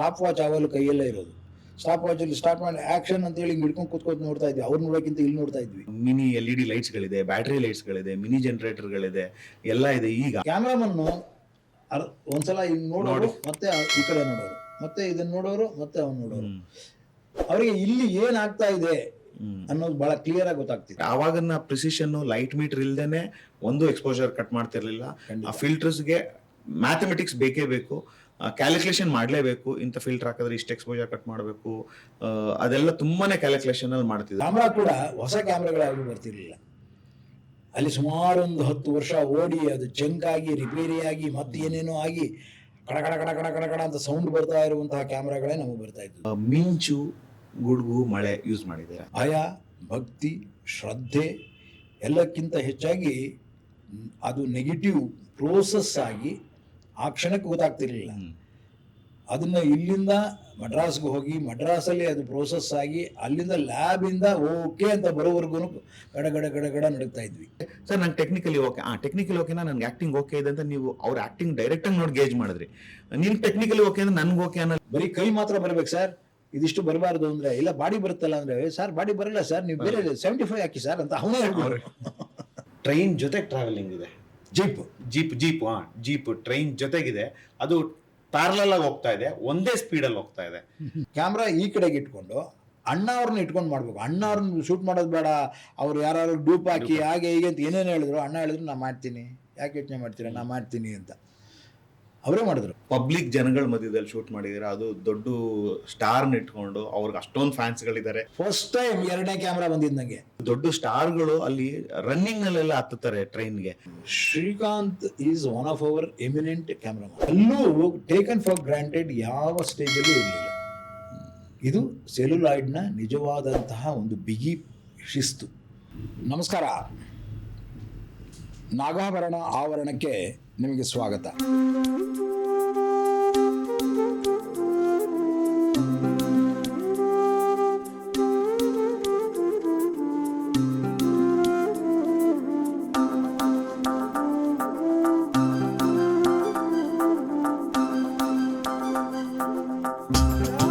Stop watch ಯಾವಾಗಲೂ ಕೈಯಲ್ಲೇ ಇರೋದು. ಸ್ಟಾಪ್ ವಾಚಲ್ಲಿ ಸ್ಟಾರ್ಟ್ ಮಾಡಿ ಆಕ್ಷನ್ ಅಂತ ಹೇಳಿ ಹಿಡ್ಕೊಂಡು ಕೂತ್ಕೊಂಡು ನೋಡ್ತಾ ಇದ್ವಿ. ಅವ್ರು ನೋಡೋಕ್ಕಿಂತ ಇಲ್ಲಿ ನೋಡ್ತಾ ಇದ್ವಿ. ಮಿನಿ ಎಲ್ ಇ ಡಿ ಲೈಟ್ಸ್ಗಳಿದೆ ಬ್ಯಾಟ್ರಿ ಲೈಟ್ಸ್ಗಳಿದೆ ಮಿನಿ ಜನರೇಟರ್ಗಳಿದೆ ಎಲ್ಲ ಇದೆ ಈಗ. ಕ್ಯಾಮ್ರಾಮನ್ನು ಅರ್ ಒಂದ್ಸಲ ಹಿಂಗೆ ನೋಡೋರು ಮತ್ತೆ ಈ ಕಡೆ ನೋಡೋರು ಮತ್ತೆ ಇದನ್ನ ನೋಡೋರು ಮತ್ತೆ ಅವ್ನು ನೋಡೋರು. ಅವರಿಗೆ ಇಲ್ಲಿ ಏನಾಗ್ತಾ ಇದೆ ಅನ್ನೋದು ಬಹಳ ಕ್ಲಿಯರ್ ಆಗಿ ಗೊತ್ತಾಗ್ತಿದೆ. ಆವಾಗ ಪ್ರಿಸಿಷನ್ ಲೈಟ್ ಮೀಟರ್ ಇಲ್ದೇನೆ ಒಂದು ಎಕ್ಸ್ಪೋಜರ್ ಕಟ್ ಮಾಡ್ತಿರ್ಲಿಲ್ಲ. ಆ ಫಿಲ್ಟರ್ಸ್ಗೆ ಮ್ಯಾಥಮೆಟಿಕ್ಸ್ ಬೇಕೇ ಬೇಕು. ಕ್ಯಾಲ್ಕುಲೇಷನ್ ಮಾಡಲೇಬೇಕು. ಇಂಥ ಫಿಲ್ಟರ್ ಹಾಕಿದ್ರೆ ಇಷ್ಟು ಎಕ್ಸ್ಪೋಜರ್ ಕಟ್ ಮಾಡಬೇಕು. ಅದೆಲ್ಲ ತುಂಬಾನೇ ಕ್ಯಾಲ್ಕುಲೇಷನ್ ಅಲ್ಲಿ ಮಾಡ್ತಿದ್ರು ಕ್ಯಾಮ್ರಾ ಕೂಡ ಹೊಸ ಕ್ಯಾಮ್ರಾಗಳು ಬರ್ತಿರ್ಲಿಲ್ಲ. ಅಲ್ಲಿ ಸುಮಾರು ಒಂದು ಹತ್ತು ವರ್ಷ ಓಡಿ ಅದು ಜಂಕಾಗಿ ರಿಪೇರಿಯಾಗಿ ಮತ್ತೆ ಏನೇನೋ ಆಗಿ ಕಡ ಕಡ ಕಡ ಕಡ ಕಡ ಕಡ ಅಂತ ಸೌಂಡ್ ಬರ್ತಾ ಇರುವಂತಹ ಕ್ಯಾಮ್ರಾಗಳೇ ನಮಗೆ ಬರ್ತಾ ಇದ್ವು. ಮಿಂಚು ಗುಡುಗು ಮಳೆ ಯೂಸ್ ಮಾಡಿದ್ದಾರೆ. ಭಯ ಭಕ್ತಿ ಶ್ರದ್ಧೆ ಎಲ್ಲಕ್ಕಿಂತ ಹೆಚ್ಚಾಗಿ ಅದು ನೆಗೆಟಿವ್ ಪ್ರೋಸೆಸ್ ಆಗಿ ಆ ಕ್ಷಣಕ್ಕೆ ಗೊತ್ತಾಗ್ತಿರ್ಲಿಲ್ಲ. ಅದನ್ನ ಇಲ್ಲಿಂದ ಮಡ್ರಾಸ್ಗೆ ಹೋಗಿ ಮಡ್ರಾಸಲ್ಲಿ ಅದು ಪ್ರೋಸೆಸ್ ಆಗಿ ಅಲ್ಲಿಂದ ಲ್ಯಾಬಿಂದ ಓಕೆ ಅಂತ ಬರೋವರೆಗೂ ಗಡ ಗಡ ಗಡ ಗಡ ನಡುಗ್ತಾ ಇದ್ವಿ. ಸರ್ ನಂಗೆ ಟೆಕ್ನಿಕಲಿ ಓಕೆ ಆ ಟೆಕ್ನಿಕಲಿ ಓಕೆನಾ ನನ್ಗೆ ಆಕ್ಟಿಂಗ್ ಓಕೆ ಇದೆ ಅಂತ ನೀವು ಅವ್ರ ಆಕ್ಟಿಂಗ್ ಡೈರೆಕ್ಟ್ ಆಗಿ ನೋಡಿ ಗೇಜ್ ಮಾಡಿದ್ರಿ. ನಿನ್ ಟೆಕ್ನಿಕಲಿ ಓಕೆ ಅಂದ್ರೆ ನನ್ಗೆ ಓಕೆ ಅನ್ನೋ ಬರೀ ಕೈ ಮಾತ್ರ ಬರ್ಬೇಕು ಸರ್ ಇದಿಷ್ಟು ಬರಬಾರ್ದು ಅಂದ್ರೆ ಇಲ್ಲ ಬಾಡಿ ಬರುತ್ತಲ್ಲ ಅಂದ್ರೆ ಸರ್ ಬಾಡಿ ಬರಲ್ಲ ಸರ್ ನೀವು ಬೇರೆ ಸೆವೆಂಟಿ ಫೈವ್ ಹಾಕಿ ಸರ್ ಅಂತ ಅವನೇ ಹೇಳ್ಬೋದು ಟ್ರೈನ್ ಜೊತೆ ಟ್ರಾವೆಲಿಂಗ್ ಇದೆ. ಜೀಪ್ ಜೀಪ್ ಜೀಪ್ ಹಾಂ ಜೀಪ್ ಟ್ರೈನ್ ಜೊತೆಗಿದೆ. ಅದು ಪ್ಯಾರಲಲ್ ಆಗಿ ಹೋಗ್ತಾ ಇದೆ. ಒಂದೇ ಸ್ಪೀಡಲ್ಲಿ ಹೋಗ್ತಾ ಇದೆ. ಕ್ಯಾಮ್ರಾ ಈ ಕಡೆಗೆ ಇಟ್ಕೊಂಡು ಅಣ್ಣ ಅವ್ರನ್ನ ಇಟ್ಕೊಂಡು ಮಾಡ್ಬೇಕು. ಅಣ್ಣ ಅವ್ರನ್ನ ಶೂಟ್ ಮಾಡೋದು ಬೇಡ. ಅವ್ರು ಯಾರು ಡೂಪ್ ಹಾಕಿ ಹಾಗೆ ಹೀಗೆ ಅಂತ ಏನೇನು ಹೇಳಿದ್ರು ಅಣ್ಣ ಹೇಳಿದ್ರು ನಾ ಮಾಡ್ತೀನಿ. ಯಾಕೆ ಯೋಚನೆ ಮಾಡ್ತೀರಾ? ನಾನು ಮಾಡ್ತೀನಿ ಅಂತ. ಅವರೇ ಮಾಡಿದ್ರು. ಪಬ್ಲಿಕ್ ಜನಗಳ ಮಧ್ಯದಲ್ಲಿ ಶೂಟ್ ಮಾಡಿದಾರೆ ಅದು ದೊಡ್ಡ ಸ್ಟಾರ್ನ ಇಟ್ಕೊಂಡು ಅವ್ರಿಗೆ ಅಷ್ಟೊಂದು ಫ್ಯಾನ್ಸ್ಗಳಿದ್ದಾರೆ ಫಸ್ಟ್ ಟೈಮ್ ಎರಡನೇ ಕ್ಯಾಮ್ರಾ ಬಂದಿದ್ದು ನನಗೆ ದೊಡ್ಡ ಸ್ಟಾರ್ಗಳು ಅಲ್ಲಿ ರನ್ನಿಂಗ್ ನಲ್ಲೆಲ್ಲ ಹತ್ತುತ್ತಾರೆ ಟ್ರೈನ್ಗೆ. Srikanth is one of our eminent camera ಅಲ್ಲೂ ಟೇಕನ್ ಫಾರ್ ಗ್ರಾಂಟೆಡ್ ಯಾವ ಸ್ಟೇಜಲ್ಲೂ ಇರಲಿಲ್ಲ. ಇದು ಸೆಲ್ಯುಲಾಯ್ಡ್ನ ನಿಜವಾದಂತಹ ಒಂದು ಬಿಗಿ ಶಿಸ್ತು. ನಮಸ್ಕಾರ. ನಾಗಾಭರಣ ಆವರಣಕ್ಕೆ ನಿಮಗೆ ಸ್ವಾಗತ Yeah.